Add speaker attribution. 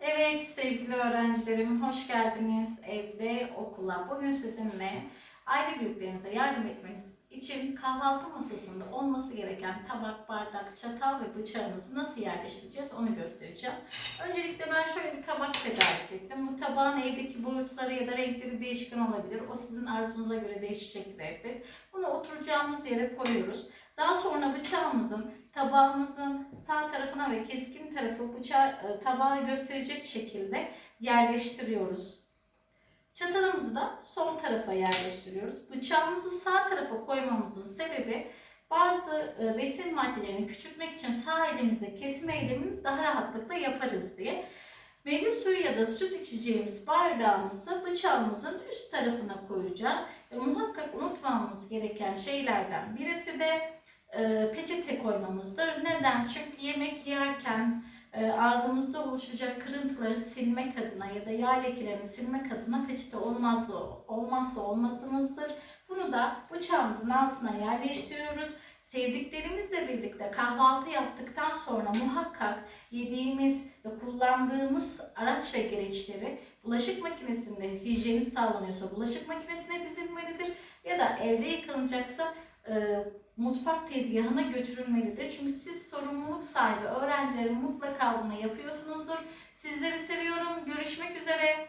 Speaker 1: Evet sevgili öğrencilerim hoş geldiniz evde okula. Bugün sizinle aile büyüklerinize yardım etmeniz için kahvaltı masasında olması gereken tabak, bardak, çatal ve bıçağımızı nasıl yerleştireceğiz onu göstereceğim. Öncelikle ben şöyle bir tabak tedarik ettim. Bu tabağın evdeki boyutları ya da renkleri değişken olabilir. O sizin arzunuza göre değişecektir elbet. Bunu oturacağımız yere koyuyoruz. Daha sonra bıçağımızın tabağımızın sağ tarafına ve keskin tarafı bıçağı e, tabağa gösterecek şekilde yerleştiriyoruz. Çatalımızı da sol tarafa yerleştiriyoruz. Bıçağımızı sağ tarafa koymamızın sebebi bazı e, besin maddelerini küçültmek için sağ elimizle kesme eylemini daha rahatlıkla yaparız diye. Meyve suyu ya da süt içeceğimiz bardağımızı bıçağımızın üst tarafına koyacağız. Ve muhakkak unutmamamız gereken şeylerden birisi de e, peçete koymamızdır. Neden? Çünkü yemek yerken e, ağzımızda oluşacak kırıntıları silmek adına ya da yağ lekelerini silmek adına peçete olmazsa, olmazsa olmazımızdır. Bunu da bıçağımızın altına yerleştiriyoruz. Sevdiklerimizle birlikte kahvaltı yaptıktan sonra muhakkak yediğimiz ve kullandığımız araç ve gereçleri bulaşık makinesinde hijyeni sağlanıyorsa bulaşık makinesine dizilmelidir ya da evde yıkanacaksa e, mutfak tezgahına götürülmelidir. Çünkü siz sorumluluk sahibi öğrencilerin mutlaka bunu yapıyorsunuzdur. Sizleri seviyorum. Görüşmek üzere.